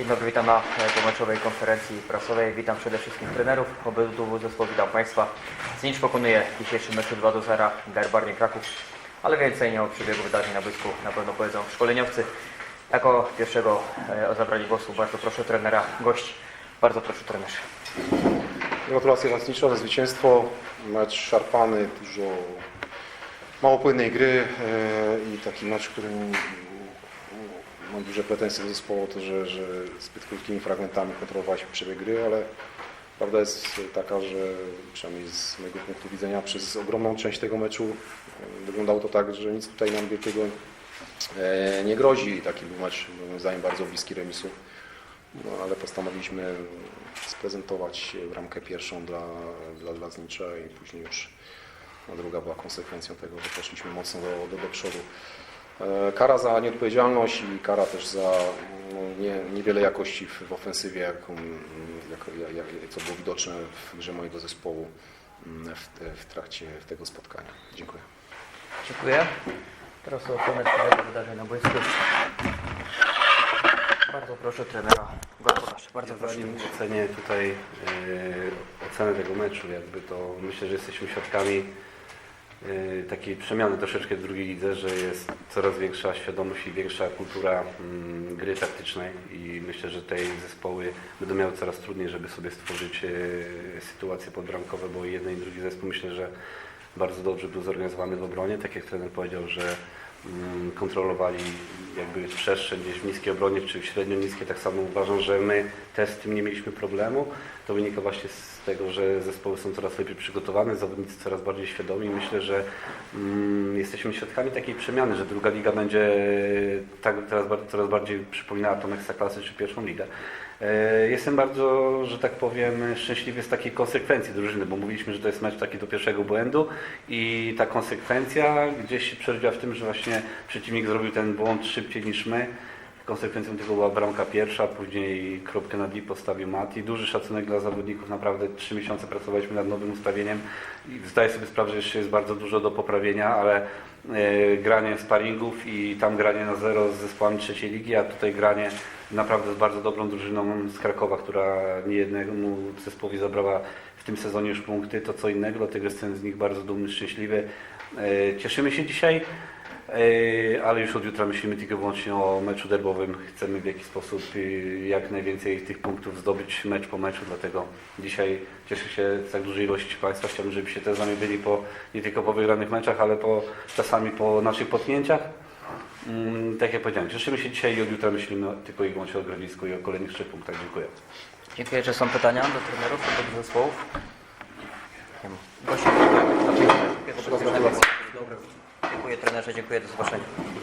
Dzień dobry, witam na pomeczowej konferencji prasowej. Witam przede wszystkim trenerów obydwu zespołów, witam Państwa. Znicz pokonuje w dzisiejszym meczu 2 do 0 Garbarnie Kraków, ale więcej nie o przebiegu wydarzeń na boisku na pewno powiedzą szkoleniowcy. Jako pierwszego e, o zabranie głosu bardzo proszę trenera gości. Bardzo proszę trenerze. Gratulacje Lastnicza za zwycięstwo. Mecz szarpany, dużo mało płynnej gry e, i taki mecz, którym mam duże pretensje do zespołu, to że, że zbyt krótkimi fragmentami kontrolowaliśmy przebieg gry, ale prawda jest taka, że przynajmniej z mojego punktu widzenia przez ogromną część tego meczu e, wyglądało to tak, że nic tutaj nam wielkiego e, nie grozi. Taki był mecz moim zdaniem bardzo bliski remisu. No, ale postanowiliśmy sprezentować bramkę pierwszą dla, dla, dla Znicza i później już a druga była konsekwencją tego, że poszliśmy mocno do, do, do przodu. E, Kara za nieodpowiedzialność i kara też za no, nie, niewiele jakości w, w ofensywie, jaką, jak, jak, co było widoczne w grze mojego zespołu mm, w, te- w trakcie tego spotkania. Dziękuję. Dziękuję. Teraz o ocenę przebiegu wydarzeń na boisku. Bardzo proszę trenera gospodarza. Bardzo proszę. Zanim ocenię tutaj e, ocenę tego meczu, jakby to myślę, że jesteśmy świadkami takiej przemiany troszeczkę w drugiej lidze, że jest coraz większa świadomość i większa kultura mm, gry taktycznej i myślę, że te zespoły będą miały coraz trudniej, żeby sobie stworzyć e, sytuacje podbramkowe, bo jeden i drugi zespół myślę, że bardzo dobrze był zorganizowany w obronie, tak jak trener powiedział, że mm, kontrolowali jakby przestrzeń gdzieś w niskiej obronie czy w średnio niskiej. Tak samo uważam, że my też z tym nie mieliśmy problemu. To wynika właśnie z tego, że zespoły są coraz lepiej przygotowane, zawodnicy coraz bardziej świadomi. Myślę, że mm, jesteśmy świadkami takiej przemiany, że druga liga będzie tak teraz coraz bardziej przypominała tą Ekstraklasy czy pierwszą ligę. E, Jestem bardzo, że tak powiem, szczęśliwy z takiej konsekwencji drużyny, bo mówiliśmy, że to jest mecz taki do pierwszego błędu i ta konsekwencja gdzieś się przerodziła w tym, że właśnie przeciwnik zrobił ten błąd szybciej niż my. Konsekwencją tego była bramka pierwsza, później kropkę na D postawił Mati. Duży szacunek dla zawodników, naprawdę trzy miesiące pracowaliśmy nad nowym ustawieniem i zdaję sobie sprawę, że jeszcze jest bardzo dużo do poprawienia, ale e, granie sparingów i tam granie na zero z zespołami trzeciej ligi, a tutaj granie naprawdę z bardzo dobrą drużyną z Krakowa, która niejednemu zespołowi zabrała w tym sezonie już punkty, to co innego, dlatego jestem z nich bardzo dumny, szczęśliwy. E, Cieszymy się dzisiaj, ale już od jutra myślimy tylko wyłącznie o meczu derbowym. Chcemy w jakiś sposób e, jak najwięcej tych punktów zdobyć mecz po meczu, dlatego dzisiaj cieszę się z tak dużej ilości Państwa. Chciałbym, żebyście też z nami byli po, nie tylko po wygranych meczach, ale po, czasami po naszych potknięciach. Mm, tak jak powiedziałem, cieszymy się dzisiaj i od jutra myślimy tylko i wyłącznie o Grodzisku i o kolejnych trzech punktach. Dziękuję. Dziękuję. Czy są pytania do trenerów, do zespołów? Nie ma. Dziękuję trenerze, dziękuję do zobaczenia.